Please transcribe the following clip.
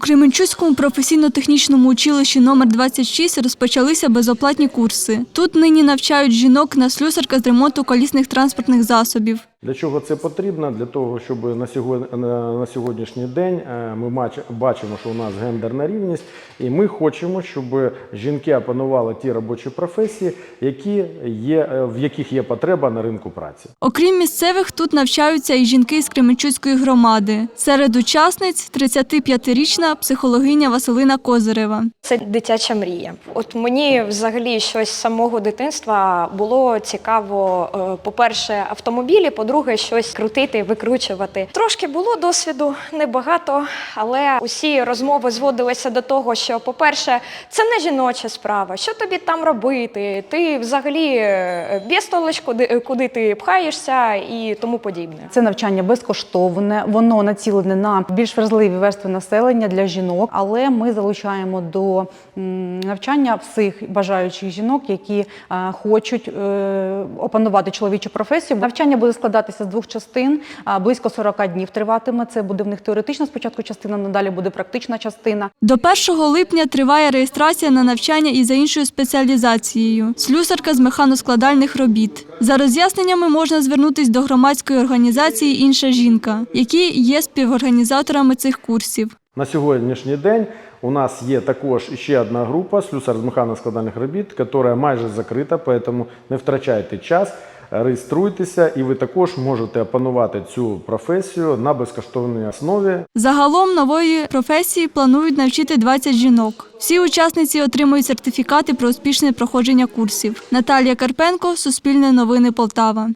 Кременчуцькому професійно-технічному училищі номер 26 розпочалися безоплатні курси. Тут нині навчають жінок на слюсарка з ремонту колісних транспортних засобів. Для чого це потрібно? Для того, щоб на сьогодні, на, сьогоднішній день е, ми бачимо, що у нас гендерна рівність, і ми хочемо, щоб жінки опанували ті робочі професії, які є, е, в яких є потреба на ринку праці. Окрім місцевих, тут навчаються і жінки з Кременчуцької громади. Серед учасниць 35-річна психологиня Василина Козирева. Це дитяча мрія. От мені взагалі щось з самого дитинства було цікаво. е, По-перше, автомобілі, по-друге, щось крутити, викручувати. Трошки було досвіду, небагато, але усі розмови зводилися до того, що, по-перше, це не жіноча справа. Що тобі там робити? Ти взагалі е, безтолоч, куди, куди ти пхаєшся і тому подібне. Це навчання безкоштовне, воно націлене на більш вразливі верстви населення для жінок, але ми залучаємо до навчання всіх бажаючих жінок, які е, хочуть е, опанувати чоловічу професію. Навчання буде складатися з двох частин, близько 40 днів триватиме. Це буде в них теоретична спочатку частина, надалі буде практична частина. До 1 липня триває реєстрація на навчання і за іншою спеціалізацією слюсарка з механоскладальних робіт. За роз'ясненнями можна звернутися до громадської організації Інша жінка, які є співорганізаторами цих курсів. На сьогоднішній день у нас є також ще одна група слюсар з механоскладальних робіт, яка майже закрита, тому не втрачайте час, реєструйтеся, і ви також можете опанувати цю професію на безкоштовній основі. Загалом нової професії планують навчити 20 жінок. Всі учасниці отримують сертифікати про успішне проходження курсів. Наталія Карпенко, Суспільне новини Полтава.